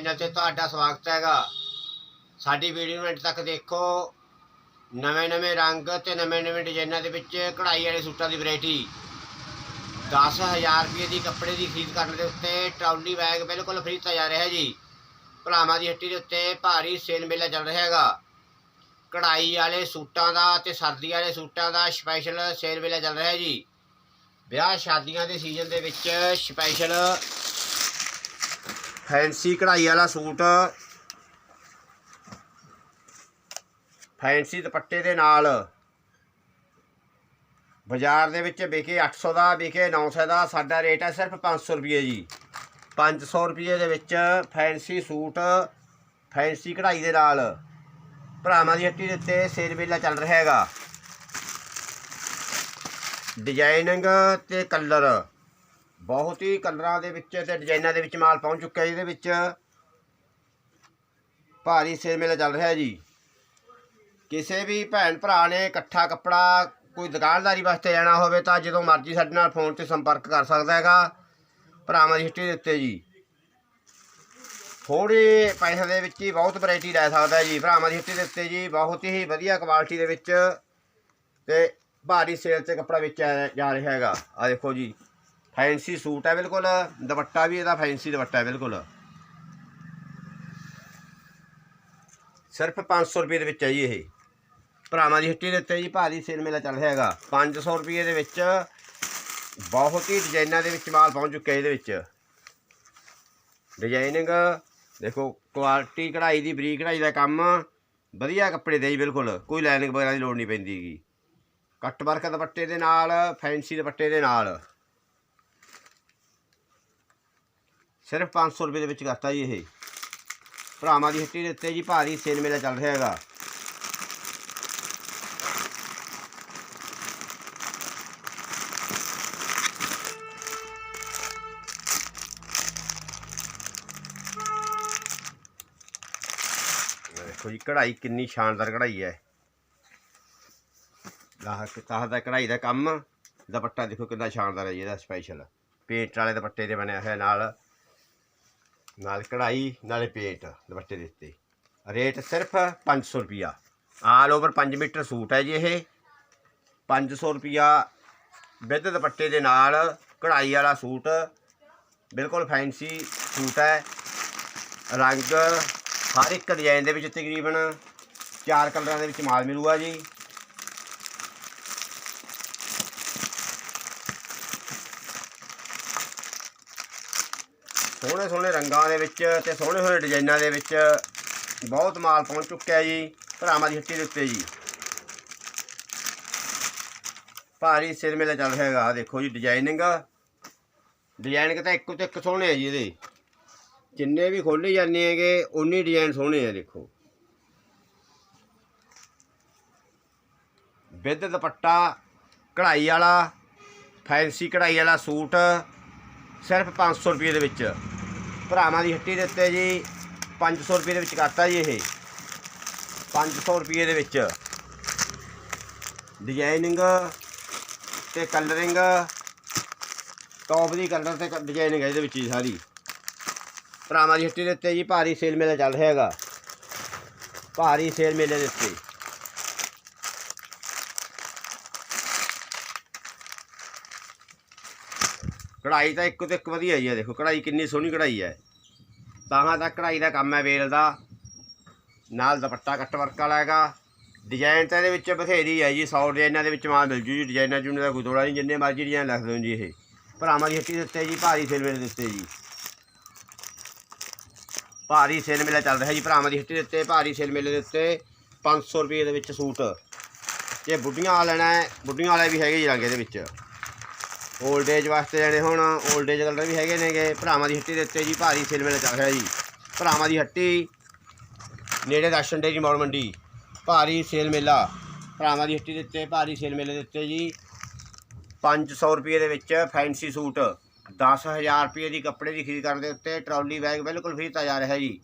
Channel ਤੇ ਤੁਹਾਡਾ ਸਵਾਗਤ ਹੈਗਾ। ਸਾਡੀ ਵੀਡੀਓ ਨੂੰ ਅੰਤ ਤੱਕ ਦੇਖੋ। ਨਵੇਂ-ਨਵੇਂ ਰੰਗ ਤੇ ਨਵੇਂ-ਨਵੇਂ ਡਿਜ਼ਾਈਨਾਂ ਦੇ ਵਿੱਚ ਕਢਾਈ ਵਾਲੇ ਸੂਟਾਂ ਦੀ ਵੈਰਾਈਟੀ 10000 ਰੁਪਏ ਦੀ ਕੱਪੜੇ ਦੀ ਖਰੀਦ ਕਰਨ ਦੇ ਉੱਤੇ ਟਰਾਲੀ ਬੈਗ ਬਿਲਕੁਲ ਫ੍ਰੀ ਦਿੱਤਾ ਜਾ ਰਿਹਾ ਹੈ ਜੀ। ਭਰਾਵਾਂ ਦੀ ਹੱਟੀ ਦੇ ਉੱਤੇ ਭਾਰੀ ਸੇਲ ਮੇਲਾ ਚੱਲ ਰਿਹਾ ਹੈਗਾ। ਕਢਾਈ ਵਾਲੇ ਸੂਟਾਂ ਦਾ ਤੇ ਸਰਦੀ ਵਾਲੇ ਸੂਟਾਂ ਦਾ ਸਪੈਸ਼ਲ ਸੇਲ ਮੇਲਾ ਚੱਲ ਰਿਹਾ ਹੈ ਜੀ। ਵਿਆਹ ਸ਼ਾਦੀਆਂ ਦੇ ਸੀਜ਼ਨ ਦੇ ਵਿੱਚ ਸਪੈਸ਼ਲ ਫੈਂਸੀ ਕਢਾਈ ਵਾਲਾ ਸੂਟ। ਫੈਂਸੀ ਦੁਪੱਟੇ ਦੇ ਨਾਲ। ਬਾਜ਼ਾਰ ਦੇ ਵਿੱਚ ਵਿਕੇ 800 ਦਾ, ਵਿਕੇ 900 ਦਾ, ਸਾਡਾ ਰੇਟ ਹੈ ਸਿਰਫ 500 ਰੁਪਏ ਜੀ। 500 ਰੁਪਏ ਦੇ ਵਿੱਚ ਫੈਂਸੀ ਸੂਟ, ਫੈਂਸੀ ਕਢਾਈ ਦੇ ਨਾਲ। ਭਰਾਵਾਂ ਦੀ ਹੱਟੀ ਦੇ ਉੱਤੇ ਸੇਲ ਮੇਲਾ ਚੱਲ ਰਿਹਾ ਹੈਗਾ। ਡਿਜ਼ਾਈਨਿੰਗ ਤੇ ਕਲਰ। ਬਹੁਤ ਹੀ ਕਲਰਾਂ ਦੇ ਵਿੱਚ ਤੇ ਡਿਜ਼ਾਈਨਾਂ ਦੇ ਵਿੱਚ ਮਾਲ ਪਹੁੰਚ ਚੁੱਕਿਆ ਇਹਦੇ ਵਿੱਚ। ਭਾਰੀ ਸੇਲ ਮੇਲਾ ਚੱਲ ਰਿਹਾ ਜੀ। ਕਿਸੇ ਵੀ ਭੈਣ ਭਰਾ ਨੇ ਇਕੱਠਾ ਕੱਪੜਾ ਕੋਈ ਦੁਕਾਨਦਾਰੀ ਵਾਸਤੇ ਲੈਣਾ ਹੋਵੇ ਤਾਂ ਜਦੋਂ ਮਰਜ਼ੀ ਸਾਡੇ ਨਾਲ ਫੋਨ ਤੇ ਸੰਪਰਕ ਕਰ ਸਕਦਾ ਹੈਗਾ ਭਰਾਵਾਂ ਦੀ ਹਿਸਟਰੀ ਦੇ ਉੱਤੇ ਜੀ। ਥੋੜੇ ਪੈਸੇ ਦੇ ਵਿੱਚ ਹੀ ਬਹੁਤ ਵੈਰਾਈਟੀ ਲੈ ਸਕਦਾ ਜੀ ਭਰਾਵਾਂ ਦੀ ਹਿਸਟਰੀ ਦੇ ਉੱਤੇ ਜੀ। ਬਹੁਤ ਹੀ ਵਧੀਆ ਕੁਆਲਿਟੀ ਦੇ ਵਿੱਚ ਤੇ ਭਾਰੀ ਸੇਲ ਤੇ ਕੱਪੜਾ ਵੇਚਿਆ ਜਾ ਰਿਹਾ ਹੈਗਾ। ਆ ਦੇਖੋ ਜੀ। ਫੈਂਸੀ ਸੂਟ ਹੈ ਬਿਲਕੁਲ, ਦੁਪੱਟਾ ਵੀ ਇਹਦਾ ਫੈਂਸੀ ਦੁਪੱਟਾ ਹੈ ਬਿਲਕੁਲ। ਸਿਰਫ 500 ਰੁਪਏ ਦੇ ਵਿੱਚ ਹੈ ਜੀ ਇਹ। ਭਰਾਵਾਂ ਦੀ ਹਿੱਟੀ ਦੇ ਉੱਤੇ ਜੀ ਭਾਰੀ ਸੇਲ ਮੇਲਾ ਚੱਲ ਰਿਹਾ ਹੈਗਾ। 500 ਰੁਪਏ ਦੇ ਵਿੱਚ ਬਹੁਤ ਹੀ ਡਿਜ਼ਾਈਨਾਂ ਦੇ ਵਿੱਚ ਮਾਲ ਪਹੁੰਚ ਚੁੱਕਿਆ ਇਹਦੇ ਵਿੱਚ। ਡਿਜ਼ਾਈਨਿੰਗ, ਦੇਖੋ, ਕੁਆਲਿਟੀ ਕਢਾਈ ਦੀ, ਬਰੀਕ ਕਢਾਈ ਦਾ ਕੰਮ। ਵਧੀਆ ਕੱਪੜੇ ਦੇ ਜੀ, ਬਿਲਕੁਲ। ਕੋਈ ਲਾਈਨਿੰਗ ਵਗੈਰਾ ਦੀ ਲੋੜ ਨਹੀਂ ਪੈਂਦੀ ਗੀ ਕੱਟ ਵਰਕ ਦੁਪੱਟੇ ਦੇ ਨਾਲ, ਫੈਂਸੀ ਦੁਪੱਟੇ ਦੇ ਨਾਲ। ਸਿਰਫ 500 ਰੁਪਏ ਦੇ ਵਿੱਚ ਕਰਤਾ ਜੀ ਇਹ। ਭਰਾਵਾਂ ਦੀ ਹੱਟੀ ਦੇ ਉੱਤੇ ਜੀ ਭਾਰੀ ਸੇਲ ਮੇਲਾ ਚੱਲ ਰਿਹਾ ਹੈਗਾ। ਦੇਖੋ ਜੀ, ਕਢਾਈ ਕਿੰਨੀ ਸ਼ਾਨਦਾਰ ਕਢਾਈ ਹੈ। ਲਾਹ ਤਾਹ ਦਾ ਕਢਾਈ ਦਾ ਕੰਮ। ਦੁਪੱਟਾ ਦੇਖੋ ਕਿੰਨਾ ਸ਼ਾਨਦਾਰ ਹੈ ਜੀ, ਇਹਦਾ ਸਪੈਸ਼ਲ ਪੇਂਟ ਵਾਲੇ ਦੁਪੱਟੇ ਦੇ ਬਣਿਆ ਹੋਇਆ ਨਾਲ। ਨਾਲ ਕਢਾਈ ਨਾਲੇ ਪੇਂਟ ਦੁਪੱਟੇ ਦੇ ਉੱਤੇ। ਰੇਟ ਸਿਰਫ 500 ਰੁਪਿਆ ਆਲ ਓਵਰ 5 ਮੀਟਰ ਸੂਟ ਹੈ ਜੀ ਇਹ। 500 ਰੁਪਿਆ ਵਿਦ ਦੁਪੱਟੇ ਦੇ ਨਾਲ ਕਢਾਈ ਵਾਲਾ ਸੂਟ। ਬਿਲਕੁਲ ਫੈਂਸੀ ਸੂਟ ਹੈ। ਰੰਗ ਹਰ ਇੱਕ ਡਿਜ਼ਾਈਨ ਦੇ ਵਿੱਚ ਤਕਰੀਬਨ ਚਾਰ ਕਲਰਾਂ ਦੇ ਵਿੱਚ ਮਾਲ ਮਿਲੂਗਾ ਜੀ। ਸੋਹਣੇ ਸੋਹਣੇ ਰੰਗਾਂ ਦੇ ਵਿੱਚ ਤੇ ਸੋਹਣੇ ਸੋਹਣੇ ਡਿਜ਼ਾਈਨਾਂ ਦੇ ਵਿੱਚ ਬਹੁਤ ਮਾਲ ਪਹੁੰਚ ਚੁੱਕਿਆ ਜੀ, ਭਰਾਵਾਂ ਦੀ ਹੱਟੀ ਦੇ ਉੱਤੇ ਜੀ। ਭਾਰੀ ਸਿਰ ਮੇਲਾ ਚੱਲ ਰਿਹਾ ਹੈਗਾ ਦੇਖੋ ਜੀ ਡਿਜ਼ਾਈਨਿੰਗ ਡਿਜ਼ਾਈਨਿੰਗ ਤਾਂ ਇੱਕੋ ਤੇ ਇੱਕ ਸੋਹਣੇ ਆ ਜੀ ਇਹਦੇ। ਜਿੰਨੇ ਵੀ ਖੋਲੇ ਜਾਂਦੇ ਹੈਗੇ ਉਨੇ ਡਿਜ਼ਾਈਨ ਸੋਹਣੇ ਆ ਦੇਖੋ। ਵਿਦ ਦੁਪੱਟਾ, ਕਢਾਈ ਵਾਲਾ, ਫੈਂਸੀ ਕਢਾਈ ਵਾਲਾ ਸੂਟ ਸਿਰਫ 500 ਰੁਪਏ ਦੇ ਵਿੱਚ। ਭਰਾਵਾਂ ਦੀ ਹੱਟੀ ਦੇ ਉੱਤੇ ਜੀ 500 ਰੁਪਏ ਦੇ ਵਿੱਚ ਕਰਤਾ ਜੀ ਇਹ। 500 ਰੁਪਏ ਦੇ ਵਿੱਚ। ਡਿਜ਼ਾਈਨਿੰਗ ਤੇ ਕਲਰਿੰਗ ਟੌਪ ਦੀ ਕਲਰ ਤੇ ਡਿਜ਼ਾਈਨਿੰਗ ਹੈ ਇਹਦੇ ਵਿੱਚ ਜੀ ਸਾਰੀ। ਭਰਾਵਾਂ ਦੀ ਹੱਟੀ ਦੇ ਉੱਤੇ ਜੀ ਭਾਰੀ ਸੇਲ ਮੇਲਾ ਚੱਲ ਰਿਹਾ ਹੈਗਾ। ਭਾਰੀ ਸੇਲ ਮੇਲੇ ਦੇ ਉੱਤੇ। ਕਢਾਈ ਤਾਂ ਇੱਕੋ ਤੇ ਇੱਕ ਵਧੀਆ ਹੀ ਹੈ ਦੇਖੋ, ਕਢਾਈ ਕਿੰਨੀ ਸੋਹਣੀ ਕਢਾਈ ਹੈ ਤਾਹਾਂ ਦਾ ਕਢਾਈ ਦਾ ਕੰਮ ਹੈ ਵੇਲ ਦਾ ਨਾਲ ਦੁਪੱਟਾ ਕੱਟ ਵਰਕ ਵਾਲਾ ਹੈਗਾ। ਡਿਜ਼ਾਈਨ ਤਾਂ ਇਹਦੇ ਵਿੱਚ ਬਥੇਰੀ ਹੈ ਜੀ 100 ਡਿਜ਼ਾਈਨਾਂ ਦੇ ਵਿੱਚ ਮਾਲ ਮਿਲ ਜੂ ਜੀ, ਡਿਜ਼ਾਈਨਾਂ ਜੁਨੇ ਦਾ ਕੋਈ ਥੋੜਾ ਨਹੀਂ, ਜਿੰਨੇ ਮਰਜ਼ੀ ਡਿਜ਼ਾਈਨ ਲਿਖ ਦਿਓ ਜੀ ਇਹ। ਭਰਾਵਾਂ ਦੀ ਹੱਟੀ ਦੇ ਉੱਤੇ ਜੀ, ਭਾਰੀ ਸੇਲ ਮੇਲੇ ਦੇ ਉੱਤੇ ਜੀ। ਭਾਰੀ ਸੇਲ ਮੇਲਾ ਚੱਲ ਰਿਹਾ ਜੀ, ਭਰਾਵਾਂ ਦੀ ਹੱਟੀ ਦੇ ਉੱਤੇ ਭਾਰੀ ਸੇਲ ਮੇਲੇ ਦੇ ਉੱਤੇ 500 ਰੁਪਏ ਦੇ ਵਿੱਚ ਸੂਟ। ਜੇ ਬੁੱਢੀਆਂ ਵਾਲਾ ਲੈਣਾ ਹੈ, ਬੁੱਢੀਆਂ ਵਾਲੇ ਵੀ ਹੈਗੇ ਜੀ ਰੰਗ ਇਹਦੇ ਵਿੱਚ। 올ਡ ਏਜ ਵਾਸਤੇ ਜਾਣੇ ਹੁਣ 올ਡ ਏਜ ਕਲਰ ਵੀ ਹੈਗੇ ਨੇਗੇ, ਭਰਾਵਾਂ ਦੀ ਹੱਟੀ ਦੇ ਉੱਤੇ ਜੀ ਭਾਰੀ ਸੇਲ ਮੇਲਾ ਚੱਲ ਰਿਹਾ ਜੀ। ਭਰਾਵਾਂ ਦੀ ਹੱਟੀ, ਨੇੜੇ ਦਰਸ਼ਨ ਡੇਰੀ ਮੌੜ ਮੰਡੀ, ਭਾਰੀ ਸੇਲ ਮੇਲਾ। ਭਰਾਵਾਂ ਦੀ ਹੱਟੀ ਦੇ ਉੱਤੇ, ਭਾਰੀ ਸੇਲ ਮੇਲੇ ਦੇ ਉੱਤੇ ਜੀ 500 ਰੁਪਏ ਦੇ ਵਿੱਚ ਫੈਂਸੀ ਸੂਟ 10000 ਰੁਪਏ ਦੀ ਕੱਪੜੇ ਦੀ ਖਰੀਦ ਕਰਨ ਦੇ ਉੱਤੇ ਟਰਾਲੀ ਬੈਗ ਬਿਲਕੁਲ ਫ੍ਰੀ ਦਿੱਤਾ ਜਾ ਰਿਹਾ ਜੀ।